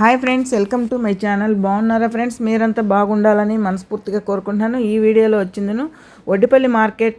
Hi friends welcome to my channel. బాగున్నారా friends? మీరంతా బాగుండాలని మనస్ఫూర్తిగా కోరుకుంటున్నాను. ఈ వీడియోలో వచ్చిందను Oddipalli market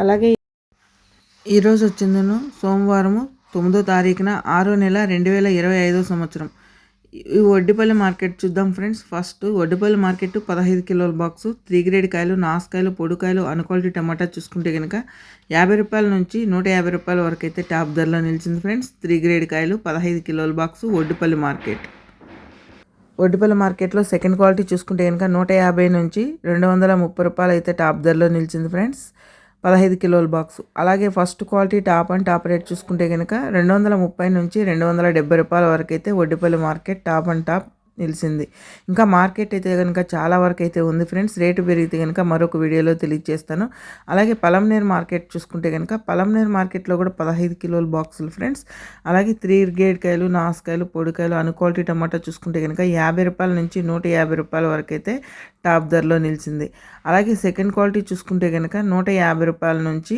అలాగే ఈరోజు వచ్చిందను సోమవారము తొమ్మిదో తారీఖున ఆరో నెల రెండు వేల ఇరవై ఐదో సంవత్సరం. ఈ వడ్డిపల్లి మార్కెట్ చూద్దాం ఫ్రెండ్స్. ఫస్ట్ వడ్డిపల్లి మార్కెట్ పదహైదు కిలోల బాక్సు త్రీ గ్రేడ్ కాయలు నాసుకాయలు పొడుకాయలు అన్క్వాలిటీ టమాటా చూసుకుంటే కనుక యాభై రూపాయల నుంచి నూట యాభై రూపాయల వరకు అయితే టాప్ ధరలో నిలిచింది ఫ్రెండ్స్. త్రీ గ్రేడ్ కాయలు పదహైదు కిలోల బాక్సు వడ్డిపల్లి మార్కెట్. వడ్డిపల్లి మార్కెట్లో సెకండ్ క్వాలిటీ చూసుకుంటే కనుక నూట యాభై నుంచి రెండు వందల ముప్పై రూపాయలు అయితే టాప్ ధరలో నిలిచింది ఫ్రెండ్స్. పదహైదు కిలోల బాక్స్. అలాగే first quality top and top rate చూసుకుంటే కనుక రెండు వందల ముప్పై నుంచి రెండు వందల డెబ్బై రూపాయల వరకు అయితే Oddipalli market top and top నిలిచింది ఇంకా మార్కెట్ అయితే కనుక చాలా వరకు అయితే ఉంది. ఫ్రెండ్స్ రేటు పెరిగితే కనుక మరొక వీడియోలో తెలియజేస్తాను. అలాగే పలంనేరు మార్కెట్ చూసుకుంటే కనుక పలంనేరు మార్కెట్లో కూడా పదహైదు కిలోల బాక్సులు ఫ్రెండ్స్. అలాగే త్రీ గేడ్ కాయలు నాసుకాయలు పొడికాయలు అను క్వాలిటీ టమాటా చూసుకుంటే కనుక యాభై రూపాయల నుంచి నూట యాభై రూపాయల వరకు అయితే టాప్ ధరలో నిలిచింది. అలాగే సెకండ్ క్వాలిటీ చూసుకుంటే కనుక నూట యాభై రూపాయల నుంచి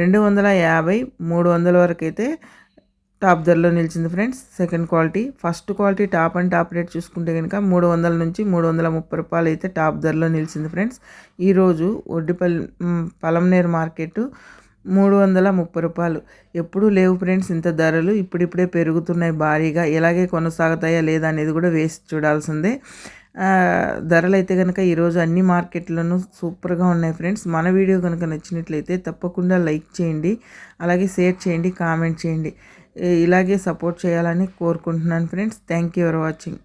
రెండు వందల యాభై మూడు వందల వరకు అయితే టాప్ ధరలో నిలిచింది friends. Second quality. First quality top and top rate చూసుకుంటే కనుక మూడు వందల నుంచి మూడు వందల ముప్పై రూపాయలు అయితే టాప్ ధరలో నిలిచింది ఫ్రెండ్స్. ఈరోజు ఒడ్డిపల్లి పలంనేరు మార్కెట్ మూడు వందల ముప్పై రూపాయలు. ఎప్పుడూ లేవు ఫ్రెండ్స్ ఇంత ధరలు. ఇప్పుడిప్పుడే పెరుగుతున్నాయి భారీగా. ఎలాగే కొనసాగుతాయా లేదా అనేది కూడా వేసి చూడాల్సిందే. ధరలు అయితే కనుక ఈరోజు అన్ని మార్కెట్లను సూపర్గా ఉన్నాయి ఫ్రెండ్స్. మన వీడియో కనుక నచ్చినట్లయితే తప్పకుండా లైక్ చేయండి. అలాగే షేర్ చేయండి కామెంట్ చేయండి. ఇలాగే సపోర్ట్ చేయాలని కోరుకుంటున్నాను friends. Thank you for watching.